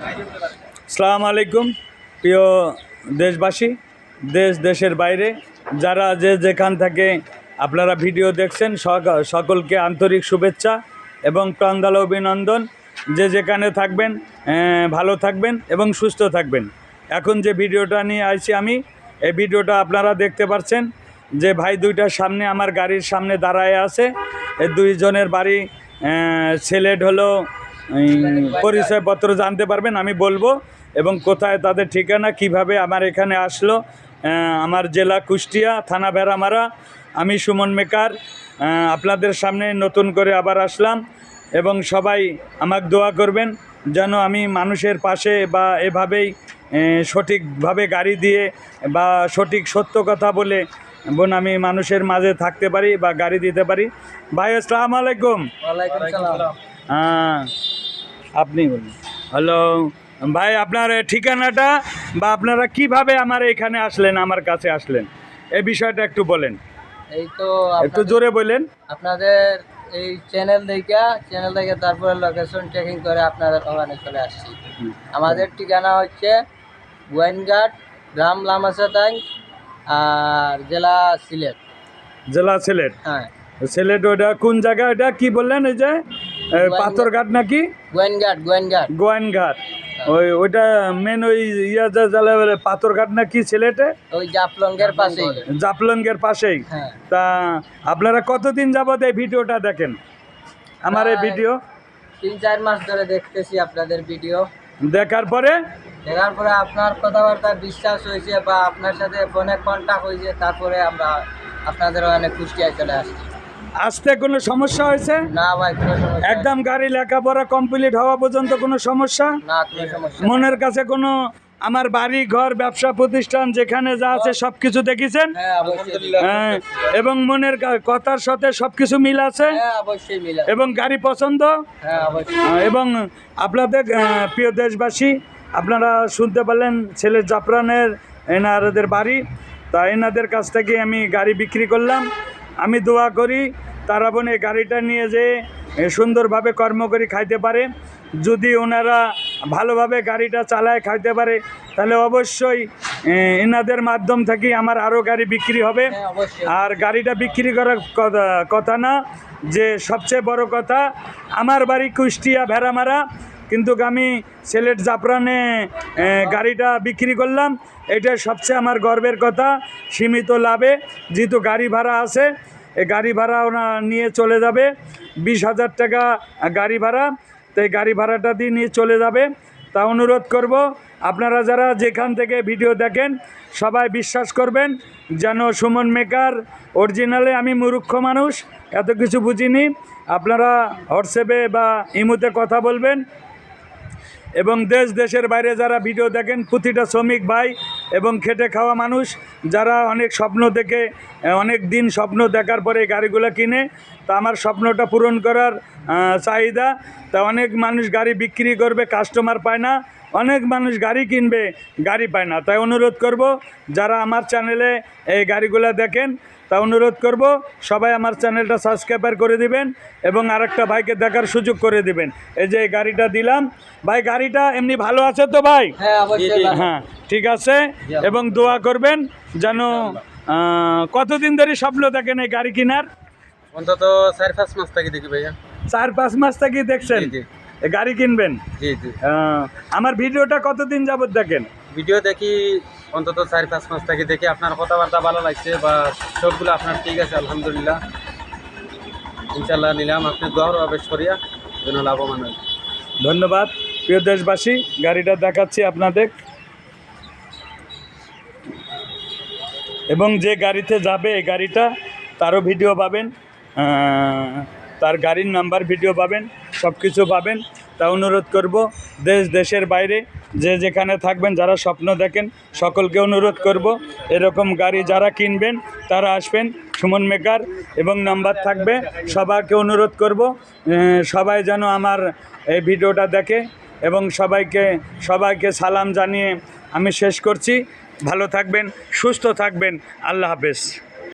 সালাম আলাইকুম, প্রিয় দেশবাসী, দেশ, দেশের বাইরে। যারা যে যেখান থেকে আপনারা ভিডিও দেখছেন সকলকে আন্তরিক শুভেচ্ছা এবং প্রাণদাল অভিনন্দন। যে যেখানে থাকবেন ভালো থাকবেন এবং সুস্থ থাকবেন। এখন যে ভিডিওটা নিয়ে আসছি আমি, এই ভিডিওটা আপনারা দেখতে পাচ্ছেন যে ভাই দুইটার সামনে আমার গাড়ির সামনে দাঁড়ায় আছে। দুইজনের বাড়ি সিলেট হলো পরিচয়পত্র জানতে পারবেন আমি বলব এবং কোথায় তাদের ঠিকানা কীভাবে আমার এখানে আসলো আমার জেলা কুষ্টিয়া থানা বেড়ামারা আমি সুমন মেকার আপনাদের সামনে নতুন করে আবার আসলাম এবং সবাই আমাকে দোয়া করবেন যেন আমি মানুষের পাশে বা এভাবেই সঠিকভাবে গাড়ি দিয়ে বা সঠিক সত্য কথা বলে বোন আমি মানুষের মাঝে থাকতে পারি বা গাড়ি দিতে পারি। ভাই আসসালামু আলাইকুম। হ্যাঁ আপনি বলুন। হ্যালো ভাই আপনার ঠিকানাটা বা আপনারা কীভাবে আমার এখানে আসলেন আমার কাছে আসলেন এই বিষয়টা একটু বলেন। এই তো একটু জোরে বলেন। আপনাদের এই চ্যানেল দেখে চ্যানেল দেখে তারপরে লোকেশন চেকিং করে আপনাদের ওখানে চলে আসছি। আমাদের ঠিকানা হচ্ছে গোয়েনঘাট গ্রাম লামাসাতাই আর জেলা সিলেট। জেলা সিলেট। হ্যাঁ। সিলেট ওটা কোন জায়গা? এটা কি বললেন এই যে? পাথরঘাট নাকি? গোয়েনঘাট গোয়েনঘাট গোয়াইনঘাট ওই ওইটা মেন ওই ইয়া যা জ্বালা বলে পাথরঘাট নাকি সিলেটে ওই জাফলঙ্গের পাশেই। জাপলঙ্গের পাশেই। হ্যাঁ। তা আপনারা কতদিন যাবত এই ভিডিওটা দেখেন? আমার এই ভিডিও। তিন চার মাস ধরে দেখতেছি আপনাদের ভিডিও। দেখার পরে? দেখার পরে আপনার কথাবার্তা বিশ্বাস হয়েছে বা আপনার সাথে ফোনে কন্ট্যাক্ট হয়েছে তারপরে আমরা আপনাদের ওখানে কুষ্টিয়ায় চলে আসছি। আসতে কোনো সমস্যা হয়েছে? না ভাই কোনো সমস্যা একদম গাড়ি লেখাপড়া কমপ্লিট হওয়া পর্যন্ত কোনো সমস্যা? না কোনো সমস্যা মনের কাছে কোনো আমার বাড়ি ঘর ব্যবসা প্রতিষ্ঠান যেখানে যা আছে সব কিছু দেখেছেন? হ্যাঁ হ্যাঁ, এবং মনের কথার সাথে সব কিছু মিল আছে? হ্যাঁ এবং গাড়ি পছন্দ? হ্যাঁ এবং আপনাদের প্রিয় দেশবাসী আপনারা শুনতে পারলেন ছেলে জাফরানের এনাদের বাড়ি। তা এনাদের কাছ থেকে আমি গাড়ি বিক্রি করলাম। আমি দোয়া করি তারা বোন এই গাড়িটা নিয়ে যে সুন্দরভাবে কর্ম করে খাইতে পারে। যদি ওনারা ভালোভাবে গাড়িটা চালায় খাইতে পারে তাহলে অবশ্যই এনাদের মাধ্যম থেকে আমার আরও গাড়ি বিক্রি হবে। হ্যাঁ আর গাড়িটা বিক্রি করার কথা- কথা না যে সবচেয়ে বড় কথা আমার বাড়ি কুষ্টিয়া ভেড়ামারা কিন্তু আমি সিলেট জাফরানে গাড়িটা বিক্রি করলাম। এটা সবচেয়ে আমার গর্বের কথা, সীমিত লাভে যেহেতু গাড়ি ভাড়া আছে, এই গাড়ি ভাড়া ওনা নিয়ে চলে যাবে। বিশ হাজার টাকা গাড়ি ভাড়া, তো গাড়ি ভাড়াটা দিয়ে নিয়ে চলে যাবে। তা অনুরোধ করব, আপনারা যারা যেখান থেকে ভিডিও দেখেন, সবাই বিশ্বাস করবেন, যেন সুমন মেকার অরিজিনালে আমি মূর্খ মানুষ, এত কিছু বুঝিনি। আপনারা হোয়াটসঅ্যাপে বা ইমুতে কথা বলবেন এবং দেশ, দেশের বাইরে যারা ভিডিও দেখেন, প্রতিটা শ্রমিক ভাই এবং খেটে খাওয়া মানুষ, যারা অনেক স্বপ্ন দেখে অনেক দিন স্বপ্ন দেখার পরে গাড়িগুলো কিনে, তা আমার স্বপ্নটা পূরণ করার চাহিদা। তা অনেক মানুষ গাড়ি বিক্রি করবে কাস্টমার পায় না। অনেক মানুষ গাড়ি কিনবে গাড়ি পায় না। তাই অনুরোধ করব যারা আমার চ্যানেলে এই গাড়িগুলো দেখেন তা অনুরোধ করব সবাই আমার চ্যানেলটা সাবস্ক্রাইবার করে দিবেন এবং আরেকটা ভাইকে দেখার সুযোগ করে দিবেন। এই যে এই গাড়িটা দিলাম। ভাই গাড়িটা এমনি ভালো আছে তো ভাই? হ্যাঁ। হ্যাঁ ঠিক আছে। এবং দোয়া করবেন যেন কতদিন ধরে স্বপ্ন দেখেন এই গাড়ি কেনার? অন্তত চার পাঁচ মাস থাকি দেখি ভাইয়া। চার পাঁচ মাস থেকে দেখছেন? গাড়ি কিনবেন? জি জি। আমার ভিডিওটা কতদিন যাবত দেখেন? ভিডিও দেখি অন্তত চার পাঁচ মাস থাকি দেখি আপনার কথাবার্তা ভালো লাগছে বা সবগুলো আপনার ঠিক আছে আলহামদুলিল্লাহ। ইনশাল্লাহ নিলাম আপনি দোয়ার আবেশ করিয়া যেন লাভবান হয় ধন্যবাদ। প্রিয় দেশবাসী গাড়িটা দেখাচ্ছি আপনাদের। এবং যে গাড়িতে যাবে এই গাড়িটা তারও ভিডিও পাবেন তার গাড়ির নাম্বার ভিডিও পাবেন সব কিছু পাবেন। তা অনুরোধ করব, দেশ দেশের বাইরে যে যেখানে থাকবেন, যারা স্বপ্ন দেখেন, সকলকে অনুরোধ করব, এরকম গাড়ি যারা কিনবেন, তারা আসবেন, সুমন মেকার এবং নাম্বার থাকবে, সবাইকে অনুরোধ করব সবাই যেন আমার এই ভিডিওটা দেখে এবং সবাইকে সবাইকে সালাম জানিয়ে আমি শেষ করছি। ভালো থাকবেন, সুস্থ থাকবেন, আল্লাহ হাফেজ।